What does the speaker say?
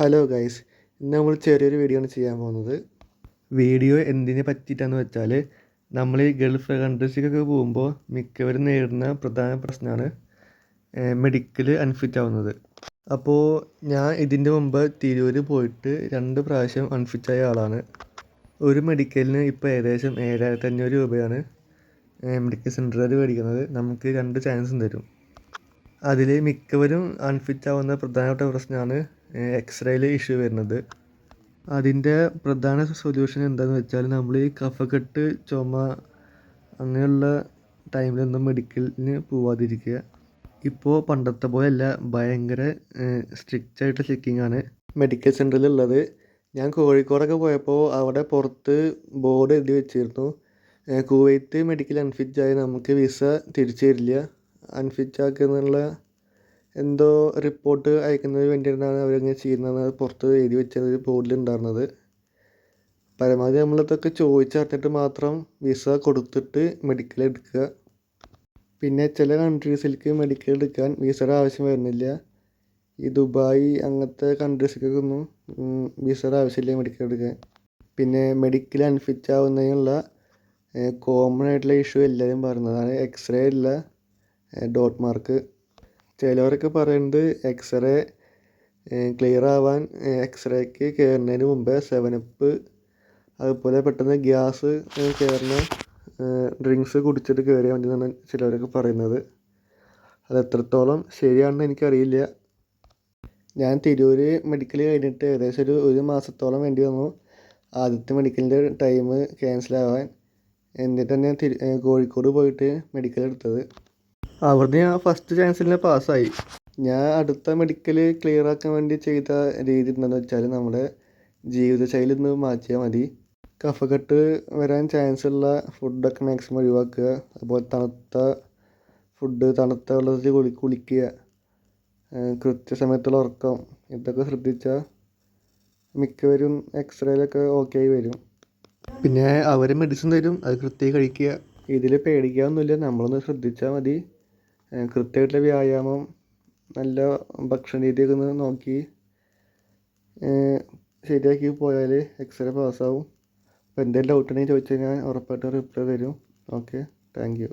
Hello guys ഇന്ന് നമ്മൾ ചെറിയൊരു വീഡിയോ ആണ് ചെയ്യാൻ പോകുന്നത്. വീഡിയോ എന്തിനെ പറ്റിയിട്ടാന്ന് വെച്ചാൽ നമ്മൾ ഈ ഗൾഫ് കൺട്രീസിലൊക്കെ പോകുമ്പോൾ മിക്കവരും നേരിടുന്ന പ്രധാന പ്രശ്നമാണ് മെഡിക്കൽ അൺഫിറ്റ് ആവുന്നത്. അപ്പോൾ ഞാൻ ഇതിന്റെ മുമ്പ് തിരൂർ പോയിട്ട് രണ്ട് പ്രാവശ്യം അൺഫിറ്റ് ആയ ആളാണ്. ഒരു മെഡിക്കലിന് ഇപ്പോൾ ഏകദേശം ഏഴായിരത്തി അഞ്ഞൂറ് രൂപയാണ് മെഡിക്കൽ സെന്ററിൽ മേടിക്കുന്നത്. നമുക്ക് രണ്ട് ചാൻസും തരും. അതിൽ മിക്കവരും അൺഫിറ്റ് ആവുന്ന പ്രധാനപ്പെട്ട പ്രശ്നമാണ് എക്സ്റേയിൽ ഇഷ്യൂ വരുന്നത്. അതിന്റെ പ്രധാന സൊല്യൂഷൻ എന്താണെന്ന് വെച്ചാൽ നമ്മൾ ഈ കഫക്കെട്ട് ചുമ അങ്ങനെയുള്ള ടൈമിലൊന്നും മെഡിക്കലിന് പോവാതിരിക്കുക. ഇപ്പോൾ പണ്ടത്തെ പോലെയല്ല ഭയങ്കര സ്ട്രിക്റ്റ് ആയിട്ട് ചെക്കിംഗ് ആണ് മെഡിക്കൽ സെന്ററിലുള്ളത് ഞാൻ കോഴിക്കോടൊക്കെ പോയപ്പോൾ അവിടെ പുറത്ത് ബോർഡ് എഴുതി വെച്ചിരുന്നു. കുവൈത്ത് മെഡിക്കൽ അൺഫിറ്റ് ആയി നമുക്ക് വിസ തിരിച്ചു തരില്ല. അൺഫിറ്റ് ആക്കുന്നുള്ള എന്തോ റിപ്പോർട്ട് അയക്കുന്നതിന് വേണ്ടിയിട്ടാണ് അവരിങ്ങനെ ചെയ്യുന്നതെന്ന് പുറത്ത് എഴുതി വെച്ചത് ഒരു ബോർഡിലുണ്ടായിരുന്നത് പരമാവധി നമ്മളിതൊക്കെ ചോദിച്ചറിഞ്ഞിട്ട് മാത്രം വിസ കൊടുത്തിട്ട് മെഡിക്കൽ എടുക്കുക. പിന്നെ ചില കൺട്രീസിലേക്ക് മെഡിക്കൽ എടുക്കാൻ വിസയുടെ ആവശ്യം വരുന്നില്ല. ഈ ദുബായ് അങ്ങനത്തെ കൺട്രീസിലേക്കൊന്നും വിസയുടെ ആവശ്യമില്ല മെഡിക്കൽ എടുക്കാൻ. പിന്നെ മെഡിക്കൽ അൺഫിറ്റ് ആവുന്നതിനുള്ള കോമൺ ആയിട്ടുള്ള ഇഷ്യൂ എല്ലാവരും പറയുന്നതാണ്. എക്സ്റേ ഇല്ല ഡോട്ട് മാർക്ക് ചിലവരൊക്കെ പറയുന്നത് എക്സ്റേ ക്ലിയർ ആവാൻ എക്സ്റേക്ക് കയറുന്നതിന് മുമ്പേ സെവനപ്പ് അതുപോലെ പെട്ടെന്ന് ഗ്യാസ് കയറുന്ന ഡ്രിങ്ക്സ് കുടിച്ചിട്ട് കയറിയാൽ മതി എന്നാണ് ചിലവരൊക്കെ പറയുന്നത്. അത് എത്രത്തോളം ശരിയാണെന്ന് എനിക്കറിയില്ല. ഞാൻ തിരൂർ മെഡിക്കൽ കഴിഞ്ഞിട്ട് ഏകദേശം ഒരു ഒരു മാസത്തോളം വേണ്ടി വന്നു. ആദ്യത്തെ മെഡിക്കലിന്റെ ടൈം ക്യാൻസൽ ആവാൻ. എന്നിട്ട് തിരു കോഴിക്കോട് പോയിട്ട് മെഡിക്കൽ എടുത്തത്. അവിടുന്ന് ഞാൻ ഫസ്റ്റ് ചാൻസിൽ തന്നെ പാസ്സായി. ഞാൻ അടുത്ത മെഡിക്കൽ ക്ലിയർ ആക്കാൻ വേണ്ടി ചെയ്ത രീതി എന്താണെന്ന് വെച്ചാൽ നമ്മുടെ ജീവിതശൈലി ഒന്ന് മാറ്റിയാൽ മതി. കഫക്കെട്ട് വരാൻ ചാൻസ് ഉള്ള ഫുഡൊക്കെ മാക്സിമം ഒഴിവാക്കുക. അതുപോലെ തണുത്ത ഫുഡ് തണുത്ത വെള്ളത്തിൽ കുളി കുളിക്കുക. കൃത്യസമയത്തുള്ള ഉറക്കം ഇതൊക്കെ ശ്രദ്ധിച്ചാൽ മിക്കവരും എക്സ്റേയിലൊക്കെ ഓക്കെ ആയി വരും. പിന്നെ അവർ മെഡിസിൻ തരും അത് കൃത്യമായി കഴിക്കുക. ഇതിൽ പേടിക്കാനൊന്നുമില്ല നമ്മളൊന്ന് ശ്രദ്ധിച്ചാൽ മതി. കൃത്യമായിട്ടുള്ള വ്യായാമം നല്ല ഭക്ഷണ രീതിയൊക്കെ ഒന്ന് നോക്കി ശരിയാക്കി പോയാൽ എക്സ്റേ പാസ്സാവും. അപ്പോൾ എന്തെങ്കിലും ഡൗട്ട് ഉണ്ടെങ്കിൽ ചോദിച്ചു കഴിഞ്ഞാൽ ഉറപ്പായിട്ടും റിപ്ലൈ തരും. Okay thank you